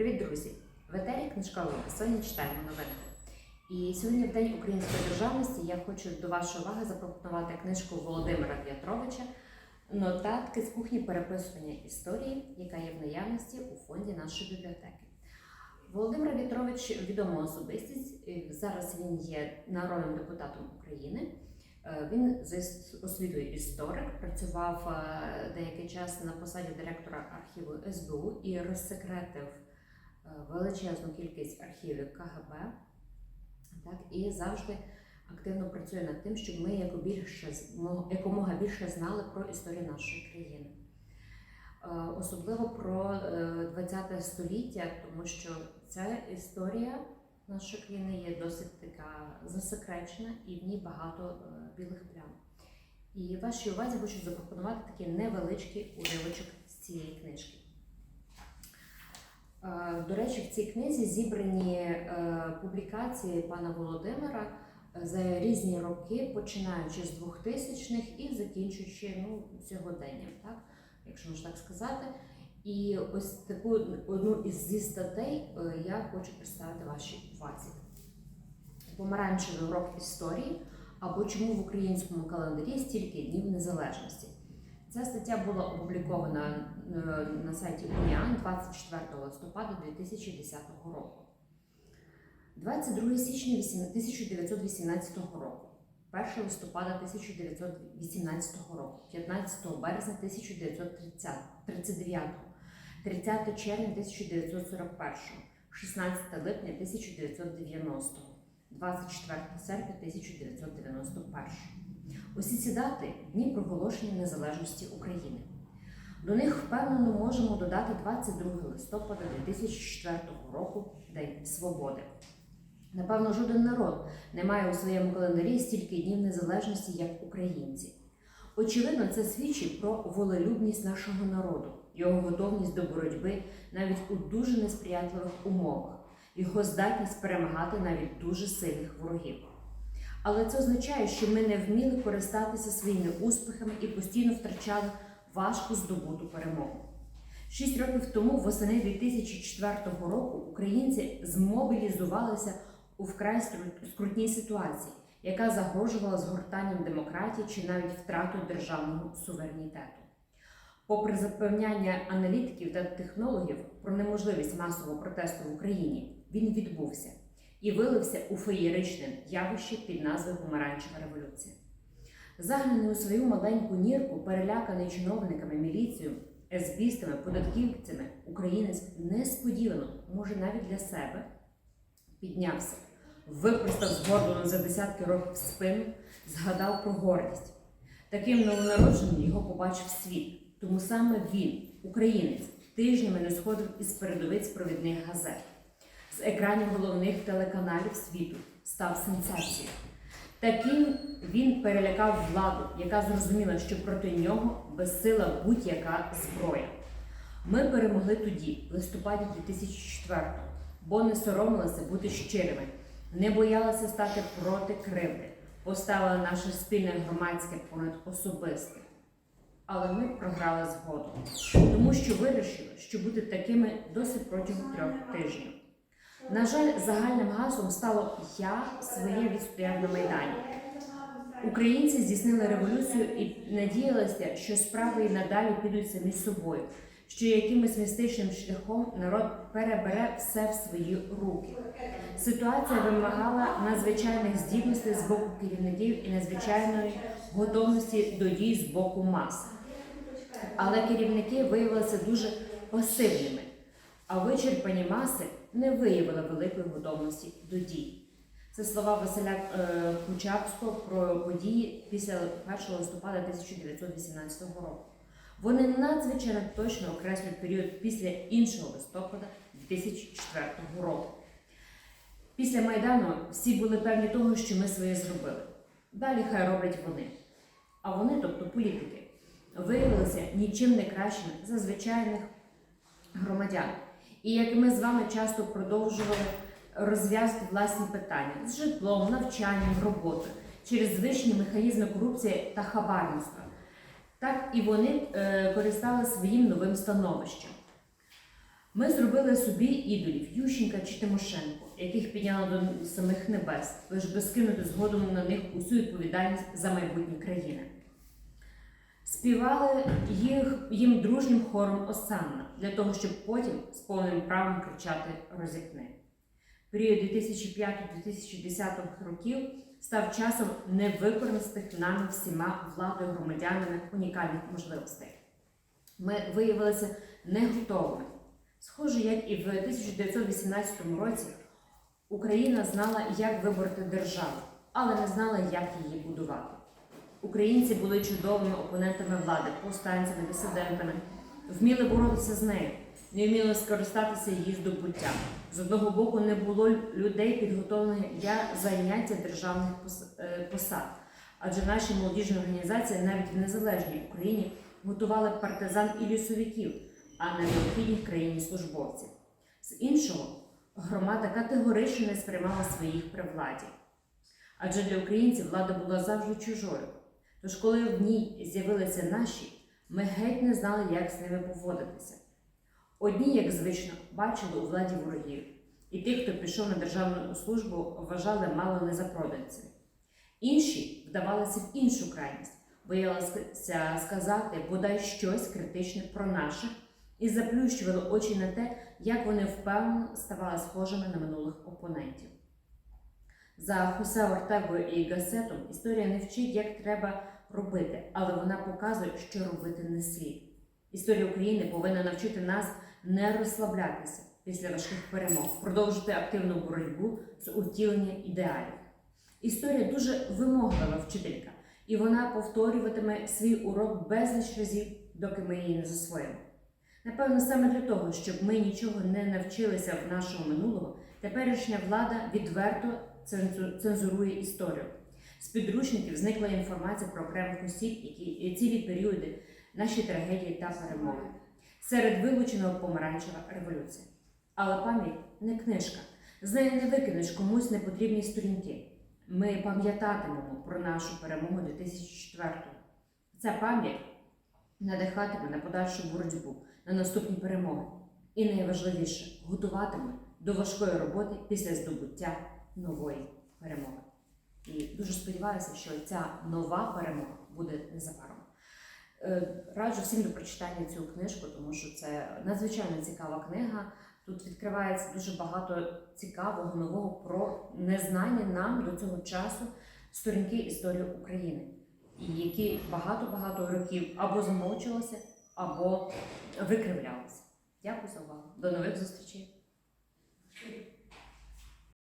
Привіт, друзі! В етері книжка Лука. Сьогодні читаємо новинку. І сьогодні, в День української державності, я хочу до вашої уваги запропонувати книжку Володимира В'ятровича Нотатки з кухні переписування історії, яка є в наявності у фонді нашої бібліотеки. Володимир В'ятрович відома особистість. Зараз він є народним депутатом України. Е, Він іс- освітою історик, працював е, деякий час на посаді директора архіву СБУ і розсекретив е, величезну кількість архівів КГБ. Так, і завжди активно працює над тим, щоб ми якомога більше знали про історію нашої країни. Е, Особливо про е, ХХ століття, тому що ця історія нашої країни є досить така засекречена і в ній багато е, білих плям. І вашій увазі хочу запропонувати такий невеличкий уривочок з цієї книжки. Е, До речі, в цій книзі зібрані е, публікації пана Володимира е, за різні роки, починаючи з 2000-х і закінчуючи ну, сьогоденням, так? якщо можна так сказати. І ось таку одну із зі статей я хочу представити вашій увазі. Помаранчевий урок історії або чому в українському календарі стільки днів незалежності. Ця стаття була опублікована е, на сайті УНІАН 24 листопада 2010 року. 22 січня 1918 року, 1 листопада 1918 року, 15 березня 1939, 30 червня 1941, 16 липня 1990, 24 серпня 1991. Усі ці дати дні проголошення незалежності України. До них впевнено можемо додати 22 листопада 2004 року День Свободи. Напевно, жоден народ не має у своєму календарі стільки днів незалежності, як українці. Очевидно, це свідчить про волелюбність нашого народу, його готовність до боротьби навіть у дуже несприятливих умовах, його здатність перемагати навіть дуже сильних ворогів. Але це означає, що ми не вміли користатися своїми успіхами і постійно втрачали важко здобуту перемогу. Шість років тому, восени 2004 року, українці змобілізувалися у вкрай скрутній ситуації, яка загрожувала згортанням демократії чи навіть втратою державного суверенітету. Попри запевняння аналітиків та технологів про неможливість масового протесту в Україні, він відбувся і вилився у феєричне явище під назвою Помаранчева революція. Загнаний у свою маленьку нірку, переляканий чиновниками, міліцією, есбістами, податківцями, українець несподівано, може навіть для себе, піднявся, випростав згорблено за десятки років спину, згадав про гордість. Таким новонародженим його побачив світ. Тому саме він, українець, тижнями не сходив із передовиць провідних газет. З екранів головних телеканалів світу став сенсацією. Таким він перелякав владу, яка зрозуміла, що проти нього безсила будь-яка зброя. Ми перемогли тоді, в листопаді 2004-го, бо не соромилися бути щирими, не боялися стати проти кривди, поставили наше спільне громадське понад особисте. Але ми програли згодом, тому що вирішили, що бути такими досить протягом трьох тижнів. На жаль, загальним гаслом стало Я своє відстояв на Майдані. Українці здійснили революцію і надіялися, що справи і надалі підуть самі собою, що якимось містичним шляхом народ перебере все в свої руки. Ситуація вимагала надзвичайних здібностей з боку керівників і надзвичайної готовності до дій з боку мас. Але керівники виявилися дуже пасивними, а вичерпані маси не виявили великої готовності до дій. Це слова Василя е, Кучапського про події після 1 листопада 1918 року. Вони надзвичайно точно окреслюють період після іншого листопада 2004 року. Після Майдану всі були певні того, що ми своє зробили. Далі хай роблять вони. А вони, тобто політики, виявилися нічим не кращими за звичайних громадян. І як ми з вами часто продовжували розв'язати власні питання з житлом, навчанням, роботою через звичні механізми корупції та хабарництва, так і вони е, користали своїм новим становищем. Ми зробили собі ідолів Ющенка чи Тимошенко, яких підняли до самих небес, лиш би скинути згодом на них усю відповідальність за майбутнє країни. Співали їх, їм дружнім хором Осанна для того, щоб потім з повним правом кричати розіпни. Період 2005-2010 років став часом невикористаних нами всіма владою громадянами унікальних можливостей. Ми виявилися не готовими. Схоже, як і в 1918 році Україна знала, як вибороти державу, але не знала, як її будувати. Українці були чудовими опонентами влади, повстанцями, дисидентами, вміли боротися з нею, не вміли скористатися її здобуттям. З одного боку, не було людей, підготовлених для зайняття державних е, посад, адже наші молодіжні організації навіть в незалежній Україні готували партизан і лісовиків, а не необхідних країні службовців. З іншого, громада категорично не сприймала своїх при владі. Адже для українців влада була завжди чужою. Тож, коли в ній з'явилися наші, ми геть не знали, як з ними поводитися. Одні, як звично, бачили у владі ворогів, і тих, хто пішов на державну службу, вважали мало не за проданців. Інші вдавалися в іншу крайність, боялися сказати бодай щось критичне про наших і заплющували очі на те, як вони впевнено ставали схожими на минулих опонентів. За Хосе Ортегою і Гасетом історія не вчить, як треба робити, але вона показує, що робити не слід. Історія України повинна навчити нас не розслаблятися після важких перемог, продовжити активну боротьбу з утілення ідеалів. Історія дуже вимоглива вчителька, і вона повторюватиме свій урок безліч разів, доки ми її не засвоїмо. Напевно, саме для того, щоб ми нічого не навчилися в нашого минулого, теперішня влада відверто цензурує історію. З підручників зникла інформація про окремих осіб, які цілі періоди наші трагедії та перемоги. Серед вилученого помаранчева революція. Але пам'ять не книжка. З неї не викинеш комусь непотрібні сторінки. Ми пам'ятатимемо про нашу перемогу 2004-го. Ця пам'ять надихатиме на подальшу боротьбу, на наступні перемоги. І найважливіше готуватиме до важкої роботи після здобуття нової перемоги. І дуже сподіваюся, що ця нова перемога буде незабаром. Е, Раджу всім до прочитання цю книжку, тому що це надзвичайно цікава книга. Тут відкривається дуже багато цікавого, нового про незнання нам до цього часу сторінки історії України, які багато-багато років або замовчувалися, або викривлялися. Дякую за увагу. До нових зустрічей!